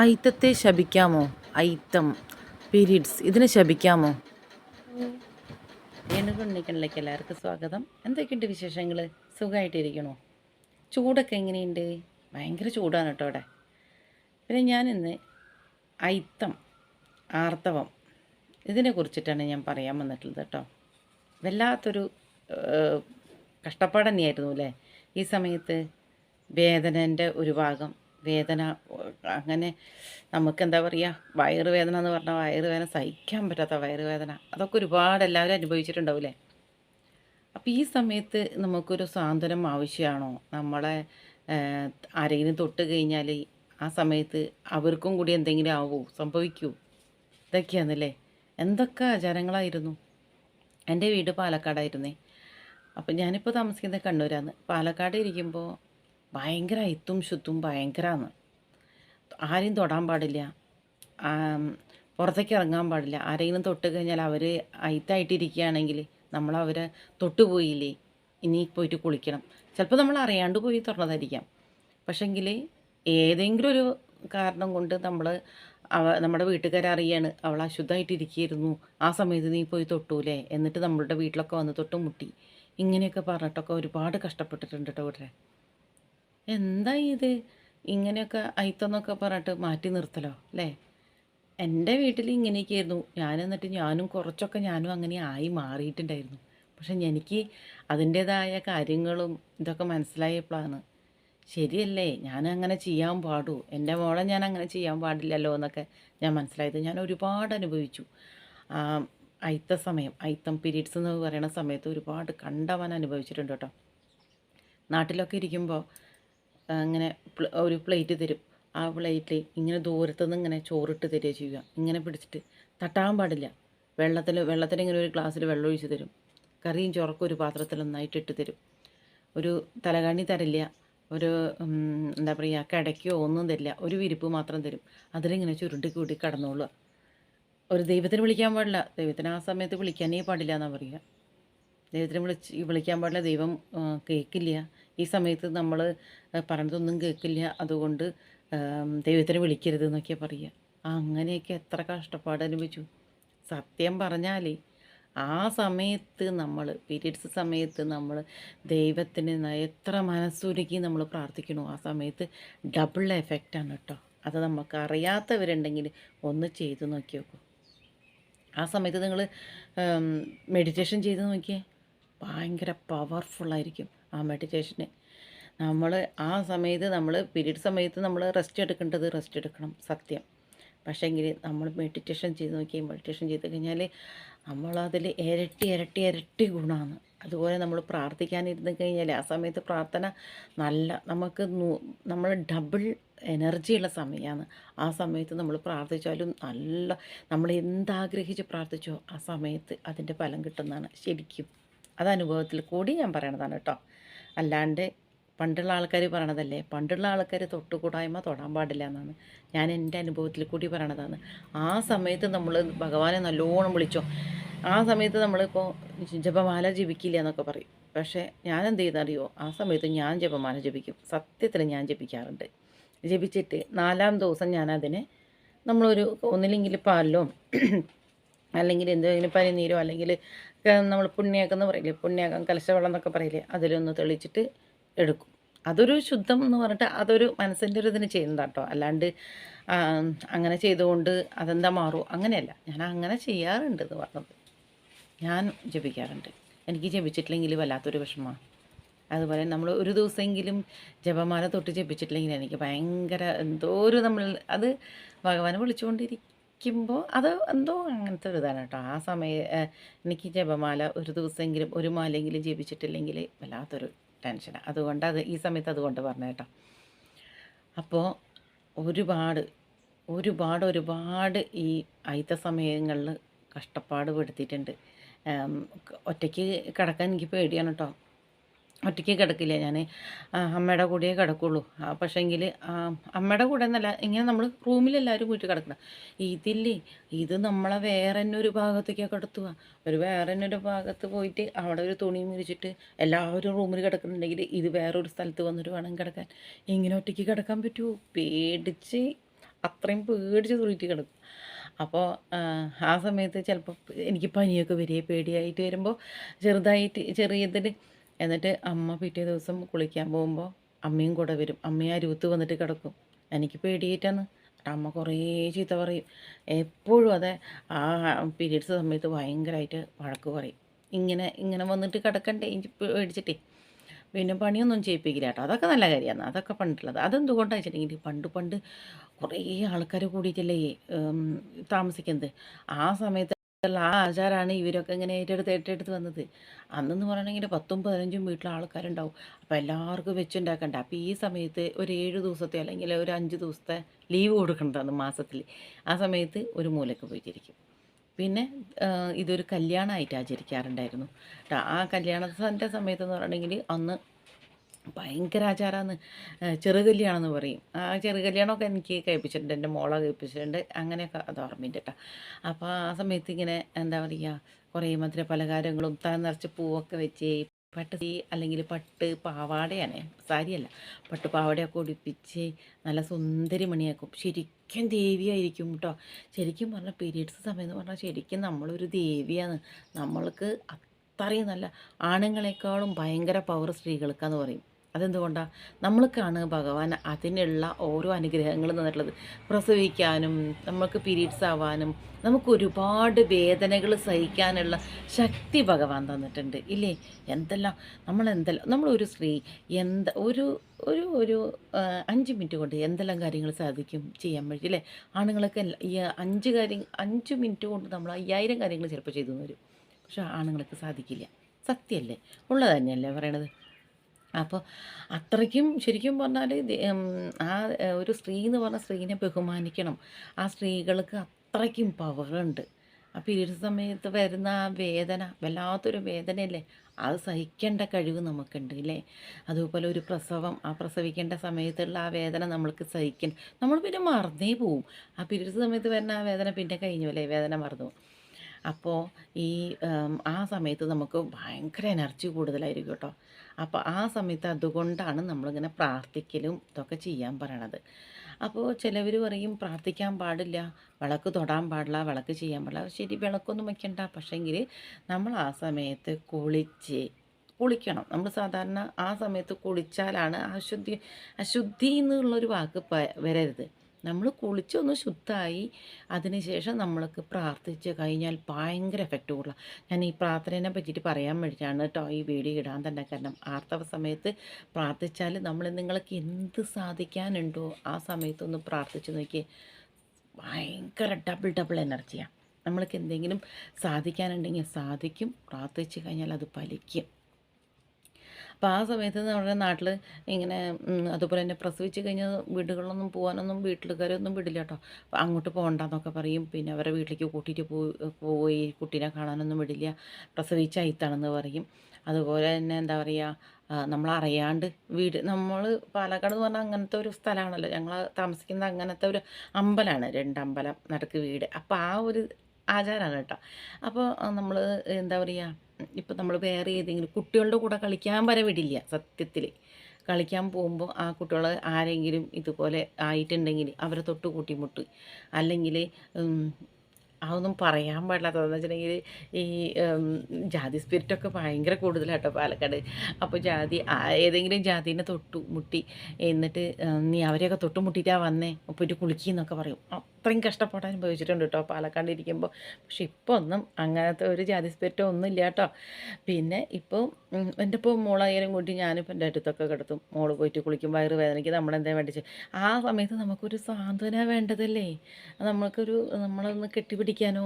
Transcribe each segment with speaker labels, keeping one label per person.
Speaker 1: അയിത്തത്തെ ശപിക്കാമോ? അയിത്തം periods ഇതിനെ ശപിക്കാമോ? എണ്ണുകൊണ്ടിരിക്കണിലേക്ക് എല്ലാവർക്കും സ്വാഗതം. എന്തൊക്കെയുണ്ട് വിശേഷങ്ങൾ സുഖമായിട്ടിരിക്കണോ? ചൂടൊക്കെ എങ്ങനെയുണ്ട്? ഭയങ്കര ചൂടാണ് കേട്ടോ അവിടെ. പിന്നെ ഞാനിന്ന് അയിത്തം ആർത്തവം ഇതിനെ കുറിച്ചിട്ടാണ് ഞാൻ പറയാൻ വന്നിട്ടുള്ളത് കേട്ടോ. വല്ലാത്തൊരു കഷ്ടപ്പാട് തന്നെയായിരുന്നു അല്ലേ? ഈ സമയത്ത് വേദനന്റെ ഒരു ഭാഗം വേദന അങ്ങനെ നമുക്ക് എന്താ പറയുക വയറുവേദന എന്ന് പറഞ്ഞാൽ വയറുവേദന സഹിക്കാൻ പറ്റാത്ത വയറുവേദന അതൊക്കെ ഒരുപാട് എല്ലാവരും അനുഭവിച്ചിട്ടുണ്ടാവില്ലേ? അപ്പോൾ ഈ സമയത്ത് നമുക്കൊരു സാന്ത്വനം ആവശ്യമാണോ? നമ്മളെ ആരെങ്കിലും തൊട്ട് കഴിഞ്ഞാൽ ആ സമയത്ത് അവർക്കും കൂടി എന്തെങ്കിലും ആവുമോ സംഭവിക്കൂ? ഇതൊക്കെയാണല്ലേ? എന്തൊക്കെ ആചാരങ്ങളായിരുന്നു? എന്റെ വീട് പാലക്കാടായിരുന്നേ. അപ്പം ഞാനിപ്പോൾ താമസിക്കുന്നത് കണ്ണൂരാണ്. പാലക്കാട് ഇരിക്കുമ്പോൾ ഭയങ്കര എത്തും ശുത്തും ഭയങ്കരമാണ് ആരെയും തൊടാൻ പാടില്ല. പുറത്തേക്ക് ഇറങ്ങാൻ പാടില്ല. ആരെങ്കിലും തൊട്ട് കഴിഞ്ഞാൽ അവർ അയിത്തായിട്ടിരിക്കുകയാണെങ്കിൽ നമ്മൾ അവരെ തൊട്ടുപോയില്ലേ ഇനി പോയിട്ട് കുളിക്കണം. ചിലപ്പോൾ നമ്മൾ അറിയാണ്ട് പോയി തുറന്നതായിരിക്കാം. പക്ഷെങ്കിൽ ഏതെങ്കിലും ഒരു കാരണം കൊണ്ട് നമ്മൾ അവ നമ്മുടെ വീട്ടുകാരെ അറിയാണ് അവൾ അശുദ്ധമായിട്ടിരിക്കുകയായിരുന്നു. ആ സമയത്ത് നീ പോയി തൊട്ടൂലേ? എന്നിട്ട് നമ്മളുടെ വീട്ടിലൊക്കെ വന്ന് തൊട്ട് മുട്ടി. ഇങ്ങനെയൊക്കെ പറഞ്ഞിട്ടൊക്കെ ഒരുപാട് കഷ്ടപ്പെട്ടിട്ടുണ്ട് കേട്ടോ ഇവിടെ എന്താ ഇത്? ഇങ്ങനെയൊക്കെ അയിത്തെന്നൊക്കെ പറഞ്ഞിട്ട് മാറ്റി നിർത്തലോ അല്ലേ? എന്റെ വീട്ടിൽ ഇങ്ങനെയൊക്കെയായിരുന്നു. ഞാൻ എന്നിട്ട് ഞാനും കുറച്ചൊക്കെ ഞാനും അങ്ങനെ ആയി മാറിയിട്ടുണ്ടായിരുന്നു. പക്ഷെ എനിക്ക് അതിന്റേതായ കാര്യങ്ങളും ഇതൊക്കെ മനസ്സിലായപ്പോഴാണ്. ശരിയല്ലേ ഞാൻ അങ്ങനെ ചെയ്യാൻ പാടൂ. എന്റെ മോളെ ഞാൻ അങ്ങനെ ചെയ്യാൻ പാടില്ലല്ലോ എന്നൊക്കെ ഞാൻ മനസ്സിലായത്. ഞാൻ ഒരുപാട് അനുഭവിച്ചു. അയിത്ത സമയം അയിത്തം പീരീഡ്സ് എന്ന് പറയുന്ന സമയത്ത് ഒരുപാട് കണ്ടവൻ അനുഭവിച്ചിട്ടുണ്ട് കേട്ടോ. നാട്ടിലൊക്കെ ഇരിക്കുമ്പോൾ അങ്ങനെ ഒരു പ്ലേറ്റ് തരും. ആ പ്ലേറ്റിൽ ഇങ്ങനെ ദൂരത്തു നിന്ന് ഇങ്ങനെ ചോറിട്ട് തരിക ചെയ്യുക. ഇങ്ങനെ പിടിച്ചിട്ട് തട്ടാൻ പാടില്ല. വെള്ളത്തിൽ വെള്ളത്തിൽ ഇങ്ങനെ ഒരു ഗ്ലാസ്സിൽ വെള്ളം ഒഴിച്ച് തരും. കറിയും ചുറക്കും ഒരു പാത്രത്തിൽ നന്നായിട്ട് ഇട്ട് തരും. ഒരു തലകാണി തരില്ല. ഒരു എന്താ പറയുക കിടക്കോ ഒന്നും തരില്ല. ഒരു വിരിപ്പ് മാത്രം തരും. അതിലിങ്ങനെ ചുരുണ്ടി കൂടി കടന്നോളുക. ഒരു ദൈവത്തിന് വിളിക്കാൻ പാടില്ല. ദൈവത്തിന് ആ സമയത്ത് വിളിക്കാനേ പാടില്ല എന്നാണ് പറയുക ദൈവത്തിനെ വിളിച്ച് വിളിക്കാൻ പാടില്ല. ദൈവം കേൾക്കില്ല ഈ സമയത്ത് നമ്മൾ പറഞ്ഞതൊന്നും കേൾക്കില്ല അതുകൊണ്ട് ദൈവത്തിനെ വിളിക്കരുത് എന്നൊക്കെ പറയുക അങ്ങനെയൊക്കെ എത്ര കഷ്ടപ്പാട് അനുഭവിച്ചു. സത്യം പറഞ്ഞാൽ ആ സമയത്ത് നമ്മൾ പീരീഡ്സ് സമയത്ത് നമ്മൾ ദൈവത്തിന് എത്ര മനസ്സൊരുക്കി നമ്മൾ പ്രാർത്ഥിക്കണോ ആ സമയത്ത് ഡബിൾ എഫക്റ്റാണ് കേട്ടോ അത് നമുക്ക് അറിയാത്തവരുണ്ടെങ്കിൽ ഒന്ന് ചെയ്ത് നോക്കി നോക്കൂ ആ സമയത്ത് നിങ്ങൾ മെഡിറ്റേഷൻ ചെയ്ത് നോക്കിയേ. ഭയങ്കര പവർഫുള്ളായിരിക്കും ആ മെഡിറ്റേഷന് നമ്മൾ ആ സമയത്ത് നമ്മൾ പീരീഡ് സമയത്ത് നമ്മൾ റെസ്റ്റ് എടുക്കേണ്ടത് റെസ്റ്റ് എടുക്കണം സത്യം. പക്ഷേങ്കിൽ നമ്മൾ മെഡിറ്റേഷൻ ചെയ്ത് നോക്കി മെഡിറ്റേഷൻ ചെയ്ത് കഴിഞ്ഞാൽ നമ്മളതിൽ ഇരട്ടി ഇരട്ടി ഇരട്ടി ഗുണമാണ് അതുപോലെ നമ്മൾ പ്രാർത്ഥിക്കാനിരുന്ന് കഴിഞ്ഞാൽ ആ സമയത്ത് പ്രാർത്ഥന നല്ല നമുക്ക് നമ്മൾ ഡബിൾ എനർജിയുള്ള സമയമാണ് ആ സമയത്ത് നമ്മൾ പ്രാർത്ഥിച്ചാലും നല്ല നമ്മൾ എന്താഗ്രഹിച്ച് പ്രാർത്ഥിച്ചോ ആ സമയത്ത് അതിന്റെ ഫലം കിട്ടുന്നതാണ് ശരിക്കും. അത് അനുഭവത്തിൽ കൂടി ഞാൻ പറയണതാണ് കേട്ടോ. അല്ലാണ്ട് പണ്ടുള്ള ആൾക്കാർ പറയണതല്ലേ? പണ്ടുള്ള ആൾക്കാർ തൊട്ടുകൂടായ്മ തൊടാൻ പാടില്ല എന്നാണ്. ഞാൻ എന്റെ അനുഭവത്തിൽ കൂടി പറയണതാണ്. ആ സമയത്ത് നമ്മൾ ഭഗവാനെ നല്ലോണം വിളിച്ചോ. ആ സമയത്ത് നമ്മളിപ്പോൾ ജപമാല ജപിക്കില്ല എന്നൊക്കെ പറയും. പക്ഷേ ഞാൻ എന്ത് ചെയ്തറിയോ? ആ സമയത്ത് ഞാൻ ജപമാല ജപിക്കും. സത്യത്തിൽ ഞാൻ ജപിക്കാറുണ്ട്. ജപിച്ചിട്ട് നാലാം ദിവസം ഞാനതിനെ നമ്മളൊരു ഒന്നില്ലെങ്കിൽ പാലിലോ അല്ലെങ്കിൽ എന്തെങ്കിലും പനിനീരോ അല്ലെങ്കിൽ നമ്മൾ പുണ്യാക്കം എന്ന് പറയില്ലേ? പുണ്യാക്കം കലശവെള്ളം എന്നൊക്കെ പറയില്ലേ? അതിലൊന്ന് തെളിച്ചിട്ട് എടുക്കും. അതൊരു ശുദ്ധം എന്ന് പറഞ്ഞിട്ട് അതൊരു മനസ്സിന്റെ ഒരു ഇതിന് ചെയ്യുന്നതാണ് കേട്ടോ അല്ലാണ്ട് അങ്ങനെ ചെയ്തുകൊണ്ട് അതെന്താ മാറും? അങ്ങനെയല്ല. ഞാൻ അങ്ങനെ ചെയ്യാറുണ്ട് എന്ന് പറഞ്ഞത്. ഞാൻ ജപിക്കാറുണ്ട്. എനിക്ക് ജപിച്ചിട്ടില്ലെങ്കിൽ വല്ലാത്തൊരു വിഷമമാണ് അതുപോലെ നമ്മൾ ഒരു ദിവസമെങ്കിലും ജപമാല തൊട്ട് ജപിച്ചിട്ടില്ലെങ്കിൽ എനിക്ക് ഭയങ്കര എന്തോ ഒരു നമ്മൾ അത് ഭഗവാനെ വിളിച്ചുകൊണ്ടിരിക്കുമ്പോൾ അത് എന്തോ അങ്ങനത്തെ ഒരു ഇതാണ് കേട്ടോ. ആ സമയം എനിക്ക് ജപമാല ഒരു ദിവസമെങ്കിലും ഒരു മാലെങ്കിലും ജപിച്ചിട്ടില്ലെങ്കിൽ വല്ലാത്തൊരു ടെൻഷനാണ് അതുകൊണ്ട് അത് ഈ സമയത്ത് അതുകൊണ്ട് പറഞ്ഞ കേട്ടോ. അപ്പോൾ ഒരുപാട് ഒരുപാട് ഒരുപാട് ഈ അയിത്ത സമയങ്ങളിൽ കഷ്ടപ്പാട് പെടുത്തിയിട്ടുണ്ട്. ഒറ്റയ്ക്ക് കിടക്കാൻ എനിക്ക് പേടിയാണ് കേട്ടോ. ഒറ്റയ്ക്ക് കിടക്കില്ല ഞാൻ അമ്മയുടെ കൂടെയേ കിടക്കുള്ളൂ. പക്ഷേങ്കിൽ അമ്മയുടെ കൂടെ എന്നല്ല ഇങ്ങനെ നമ്മൾ റൂമിലെല്ലാവരും കൂട്ടി കിടക്കണം. ഇതില്ലേ ഇത് നമ്മളെ വേറെ തന്നെ ഒരു ഭാഗത്തേക്കാണ് കിടത്തുക ഒരു വേറെ തന്നെ ഒരു ഭാഗത്ത് പോയിട്ട് അവിടെ ഒരു തുണി മുരിച്ചിട്ട് എല്ലാവരും റൂമിൽ കിടക്കുന്നുണ്ടെങ്കിൽ ഇത് വേറൊരു സ്ഥലത്ത് വന്നിട്ട് വേണം കിടക്കാൻ. ഇങ്ങനെ ഒറ്റയ്ക്ക് കിടക്കാൻ പറ്റുമോ പേടിച്ച് അത്രയും പേടിച്ച് തുള്ളിയിട്ട് കിടക്കും. അപ്പോൾ ആ സമയത്ത് ചിലപ്പോൾ എനിക്ക് പനിയൊക്കെ വരിക പേടിയായിട്ട് വരുമ്പോൾ ചെറുതായിട്ട് ചെറിയതിൽ എന്നിട്ട് അമ്മ പിറ്റേ ദിവസം കുളിക്കാൻ പോകുമ്പോൾ അമ്മയും കൂടെ വരും. അമ്മയും ആ രൂത്ത് വന്നിട്ട് കിടക്കും. എനിക്ക് പേടിയായിട്ടാണ് അമ്മ കുറേ ചീത്ത പറയും. എപ്പോഴും അതെ. ആ പീരീഡ്സ് സമയത്ത് ഭയങ്കരമായിട്ട് വഴക്ക് പറയും. ഇങ്ങനെ ഇങ്ങനെ വന്നിട്ട് കിടക്കണ്ടേ? എനിക്ക് പേടിച്ചിട്ടേ. പിന്നെ പണിയൊന്നും ചെയ്യിപ്പിക്കില്ല കേട്ടോ. അതൊക്കെ നല്ല കാര്യമാണ് അതൊക്കെ പണ്ടുള്ളത്. അതെന്തുകൊണ്ടാണ് വെച്ചിട്ടുണ്ടെങ്കിൽ പണ്ട് പണ്ട് കുറേ ആൾക്കാർ കൂടിയിട്ടല്ലേ താമസിക്കുന്നത്. ആ സമയത്ത് ആ ആചാരമാണ് ഇവരൊക്കെ ഇങ്ങനെ ഏറ്റെടുത്ത് ഏറ്റെടുത്ത് വന്നത്. അന്നെന്ന് പറയണമെങ്കിൽ പത്തും പതിനഞ്ചും വീട്ടിലെ ആൾക്കാരുണ്ടാവും. അപ്പോൾ എല്ലാവർക്കും വെച്ചുണ്ടാക്കണ്ട. അപ്പോൾ ഈ സമയത്ത് ഒരു ഏഴ് ദിവസത്തെ അല്ലെങ്കിൽ ഒരു അഞ്ച് ദിവസത്തെ ലീവ് കൊടുക്കേണ്ടതാണ് മാസത്തിൽ ആ സമയത്ത് ഒരു മൂലയ്ക്ക് പോയിട്ടിരിക്കും. പിന്നെ ഇതൊരു കല്യാണമായിട്ട് ആചരിക്കാറുണ്ടായിരുന്നു. ആ കല്യാണത്തിന്റെ സമയത്തെന്ന് പറയണമെങ്കിൽ അന്ന് ഭയങ്കര ആചാരമാണ് ചെറു കല്യാണമെന്ന് പറയും. ആ ചെറു കല്യാണമൊക്കെ എനിക്ക് കഴിപ്പിച്ചിട്ടുണ്ട് എന്റെ മോളെ കഴിപ്പിച്ചിട്ടുണ്ട്. അങ്ങനെയൊക്കെ അത് ഓർമ്മയുണ്ട് കേട്ടോ അപ്പോൾ ആ സമയത്ത് ഇങ്ങനെ എന്താ പറയുക കുറേ മധുര പലഹാരങ്ങളും തല നിറച്ച് പൂവൊക്കെ വെച്ച് പട്ട് അല്ലെങ്കിൽ പട്ട് പാവാടയാണ് സാരിയല്ല. പട്ട് പാവാടയൊക്കെ ഉടുപ്പിച്ച് നല്ല സുന്ദരി മണിയാക്കും. ശരിക്കും ദേവിയായിരിക്കും കേട്ടോ ശരിക്കും പറഞ്ഞാൽ പീരീഡ്സ് സമയം എന്ന് പറഞ്ഞാൽ ശരിക്കും നമ്മളൊരു ദേവിയാണ്. നമ്മൾക്ക് അത്രയും നല്ല ആണുങ്ങളെക്കാളും ഭയങ്കര പവർ സ്ത്രീകൾക്കാന്ന് പറയും. അതെന്തുകൊണ്ടാണ് നമ്മൾക്കാണ് ഭഗവാൻ അതിനുള്ള ഓരോ അനുഗ്രഹങ്ങളും തന്നിട്ടുള്ളത്. പ്രസവിക്കാനും നമുക്ക് പീരീഡ്സ് ആവാനും നമുക്ക് ഒരുപാട് വേദനകൾ സഹിക്കാനുള്ള ശക്തി ഭഗവാൻ തന്നിട്ടുണ്ട്. ഇല്ലേ? എന്തെല്ലാം? നമ്മൾ എന്തെല്ലാം നമ്മളൊരു സ്ത്രീ എന്ത ഒരു ഒരു ഒരു അഞ്ച് മിനിറ്റ് കൊണ്ട് എന്തെല്ലാം കാര്യങ്ങൾ സാധിക്കും ചെയ്യാൻ പറ്റും അല്ലേ ആണുങ്ങളൊക്കെ ഈ അഞ്ച് കാര്യം അഞ്ച് മിനിറ്റ് കൊണ്ട് നമ്മൾ അയ്യായിരം കാര്യങ്ങൾ ചിലപ്പോൾ ചെയ്തു വരും പക്ഷേ ആണുങ്ങൾക്ക് സാധിക്കില്ല. സത്യമല്ലേ? ഉള്ളത് തന്നെയല്ലേ പറയണത്? അപ്പോൾ അത്രയ്ക്കും ശരിക്കും പറഞ്ഞാൽ ആ ഒരു സ്ത്രീ എന്ന് പറഞ്ഞ സ്ത്രീനെ ബഹുമാനിക്കണം. ആ സ്ത്രീകൾക്ക് അത്രയ്ക്കും പവറുണ്ട് ആ പീരീഡ് സമയത്ത് വരുന്ന ആ വേദന വല്ലാത്തൊരു വേദനയല്ലേ? അത് സഹിക്കേണ്ട കഴിവ് നമുക്കുണ്ട് ഇല്ലേ? അതുപോലെ ഒരു പ്രസവം ആ പ്രസവിക്കേണ്ട സമയത്തുള്ള ആ വേദന നമ്മൾക്ക് സഹിക്കണം നമ്മൾ പിന്നെ മറന്നേ പോവും. ആ പീരീഡ്സ് സമയത്ത് വരുന്ന ആ വേദന പിന്നെ കഴിഞ്ഞു അല്ലേ? വേദന മറന്നു. അപ്പോൾ ഈ ആ സമയത്ത് നമുക്ക് ഭയങ്കര എനർജി കൂടുതലായിരിക്കും കേട്ടോ. അപ്പോൾ ആ സമയത്ത് അതുകൊണ്ടാണ് നമ്മളിങ്ങനെ പ്രാർത്ഥിക്കലും ഇതൊക്കെ ചെയ്യാൻ പറയണത്. അപ്പോൾ ചിലവർ പറയും പ്രാർത്ഥിക്കാൻ പാടില്ല വിളക്ക് തൊടാൻ പാടില്ല വിളക്ക് ചെയ്യാൻ പാടില്ല. ശരി വിളക്കൊന്നും വയ്ക്കണ്ട പക്ഷേങ്കിൽ നമ്മൾ ആ സമയത്ത് കുളിച്ച് കുളിക്കണം. നമ്മൾ സാധാരണ ആ സമയത്ത് കുളിച്ചാലാണ് അശുദ്ധി അശുദ്ധി എന്നുള്ളൊരു വാക്ക് വരരുത്. നമ്മൾ കുളിച്ചൊന്ന് ശുദ്ധമായി അതിനുശേഷം നമ്മൾക്ക് പ്രാർത്ഥിച്ച് കഴിഞ്ഞാൽ ഭയങ്കര എഫക്റ്റ് കൂടുതലാണ് ഞാൻ ഈ പ്രാർത്ഥനയെ പറ്റിയിട്ട് പറയാൻ വേണ്ടിയിട്ടാണ് കേട്ടോ ഈ വീഡിയോ ഇടാൻ തന്നെ. കാരണം ആർത്തവ സമയത്ത് പ്രാർത്ഥിച്ചാൽ നമ്മൾ നിങ്ങൾക്ക് എന്ത് സാധിക്കാനുണ്ടോ ആ സമയത്തൊന്ന് പ്രാർത്ഥിച്ച് നോക്കി ഭയങ്കര ഡബിൾ ഡബിൾ എനർജിയാണ് നമ്മൾക്ക് എന്തെങ്കിലും സാധിക്കാനുണ്ടെങ്കിൽ സാധിക്കും. പ്രാർത്ഥിച്ച് കഴിഞ്ഞാൽ അത് ഫലിക്കും. അപ്പോൾ ആ സമയത്ത് നമ്മുടെ നാട്ടിൽ ഇങ്ങനെ അതുപോലെ തന്നെ പ്രസവിച്ച് കഴിഞ്ഞാൽ വീടുകളിലൊന്നും പോകാനൊന്നും വീട്ടിലുകാരൊന്നും വിടില്ല കേട്ടോ അങ്ങോട്ട് പോകണ്ടെന്നൊക്കെ പറയും. പിന്നെ അവരെ വീട്ടിലേക്ക് കൂട്ടിയിട്ട് പോയി കുട്ടീനെ കാണാനൊന്നും വിടില്ല. പ്രസവിച്ച അയിത്താണെന്ന് പറയും. അതുപോലെ തന്നെ എന്താ പറയുക നമ്മൾ അറിയാണ്ട് വീട് നമ്മൾ പാലക്കാട് എന്ന് പറഞ്ഞാൽ അങ്ങനത്തെ ഒരു സ്ഥലമാണല്ലോ ഞങ്ങൾ താമസിക്കുന്നത് അങ്ങനത്തെ ഒരു അമ്പലമാണ് രണ്ടമ്പലം നടക്ക് വീട്. അപ്പോൾ ആ ഒരു ആചാരമാണ് കേട്ടോ. അപ്പോൾ നമ്മൾ എന്താ പറയുക ഇപ്പോൾ നമ്മൾ വേറെ ഏതെങ്കിലും കുട്ടികളുടെ കൂടെ കളിക്കാൻ വരെ വിടില്ല സത്യത്തിൽ കളിക്കാൻ പോകുമ്പോൾ ആ കുട്ടികൾ ആരെങ്കിലും ഇതുപോലെ ആയിട്ടുണ്ടെങ്കിൽ അവരെ തൊട്ട് കൂട്ടിമുട്ട്. അല്ലെങ്കിൽ അതൊന്നും പറയാൻ പാടില്ലാത്തതെന്ന് വെച്ചിട്ടുണ്ടെങ്കിൽ ഈ ജാതി സ്പിരിറ്റൊക്കെ ഭയങ്കര കൂടുതലാട്ടോ പാലക്കാട്. അപ്പോൾ ജാതി ഏതെങ്കിലും ജാതിനെ തൊട്ടു മുട്ടി എന്നിട്ട് നീ അവരെയൊക്കെ തൊട്ടു മുട്ടിയിട്ടാ വന്നേ പോയിട്ട് കുളിക്കുന്നൊക്കെ പറയും. അത്രയും കഷ്ടപ്പാട് അനുഭവിച്ചിട്ടുണ്ട് കേട്ടോ പാലക്കാട് ഇരിക്കുമ്പോൾ പക്ഷെ ഇപ്പോൾ ഒന്നും അങ്ങനത്തെ ഒരു ജാതി സ്പിരിറ്റോ ഒന്നും ഇല്ല കേട്ടോ പിന്നെ ഇപ്പോൾ എന്റെ ഇപ്പോൾ മോളായാലും കൂട്ടി ഞാനിപ്പോൾ എന്റെ അടുത്തൊക്കെ കിടത്തും. മോൾ പോയിട്ട് കുളിക്കും വയറ് വേദനയ്ക്ക് നമ്മളെന്താ വേണ്ടിച്ച്? ആ സമയത്ത് നമുക്കൊരു സാന്ത്വന വേണ്ടതല്ലേ? നമ്മൾക്കൊരു നമ്മളൊന്ന് കെട്ടിപ്പിടിക്കാനോ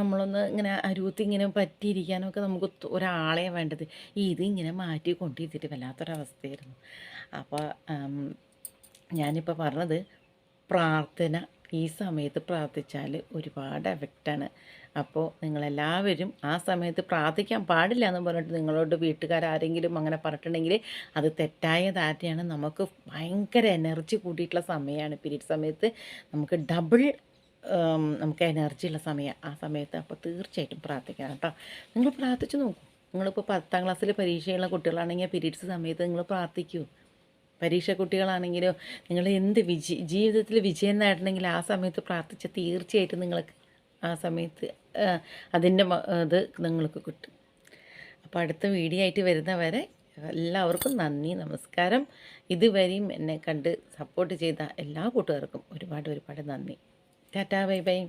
Speaker 1: നമ്മളൊന്ന് ഇങ്ങനെ അരുവത്തി ഇങ്ങനെ പറ്റിയിരിക്കാനോ ഒക്കെ നമുക്ക് ഒരാളെ വേണ്ടത്. ഇതിങ്ങനെ മാറ്റി കൊണ്ടിരുത്തിട്ട് വല്ലാത്തൊരവസ്ഥയായിരുന്നു. അപ്പോൾ ഞാനിപ്പോൾ പറഞ്ഞത് പ്രാർത്ഥന ഈ സമയത്ത് പ്രാർത്ഥിച്ചാൽ ഒരുപാട് എഫക്റ്റാണ് അപ്പോൾ നിങ്ങളെല്ലാവരും ആ സമയത്ത് പ്രാർത്ഥിക്കാൻ പാടില്ല എന്ന് പറഞ്ഞിട്ട് നിങ്ങളോട് വീട്ടുകാരാരെങ്കിലും അങ്ങനെ പറഞ്ഞിട്ടുണ്ടെങ്കിൽ അത് തെറ്റായ ധാരണയാണ് നമുക്ക് ഭയങ്കര എനർജി കൂട്ടിയിട്ടുള്ള സമയമാണ്. പീരീഡ് സമയത്ത് നമുക്ക് ഡബിൾ നമുക്ക് എനർജി ഉള്ള സമയം ആ സമയത്ത് അപ്പോൾ തീർച്ചയായിട്ടും പ്രാർത്ഥിക്കണം കേട്ടോ. നിങ്ങൾ പ്രാർത്ഥിച്ചു നോക്കൂ. നിങ്ങളിപ്പോൾ പത്താം ക്ലാസ്സിൽ പരീക്ഷയുള്ള കുട്ടികളാണെങ്കിൽ പീരീഡ്സ് സമയത്ത് നിങ്ങൾ പ്രാർത്ഥിക്കൂ. പരീക്ഷ കുട്ടികളാണെങ്കിലോ നിങ്ങൾ എന്ത് വിജയ ജീവിതത്തിൽ വിജയം നേടണമെങ്കിൽ ആ സമയത്ത് പ്രാർത്ഥിച്ച തീർച്ചയായിട്ടും നിങ്ങൾക്ക് ആ സമയത്ത് അതിന്റെ ഇത് നിങ്ങൾക്ക് കിട്ടും. അപ്പോൾ അടുത്ത വീഡിയോ ആയിട്ട് വരുന്നവരെ എല്ലാവർക്കും നന്ദി നമസ്കാരം. ഇതുവരെയും എന്നെ കണ്ട് സപ്പോർട്ട് ചെയ്ത എല്ലാ കൂട്ടുകാർക്കും ഒരുപാട് ഒരുപാട് നന്ദി. Tata bye bye.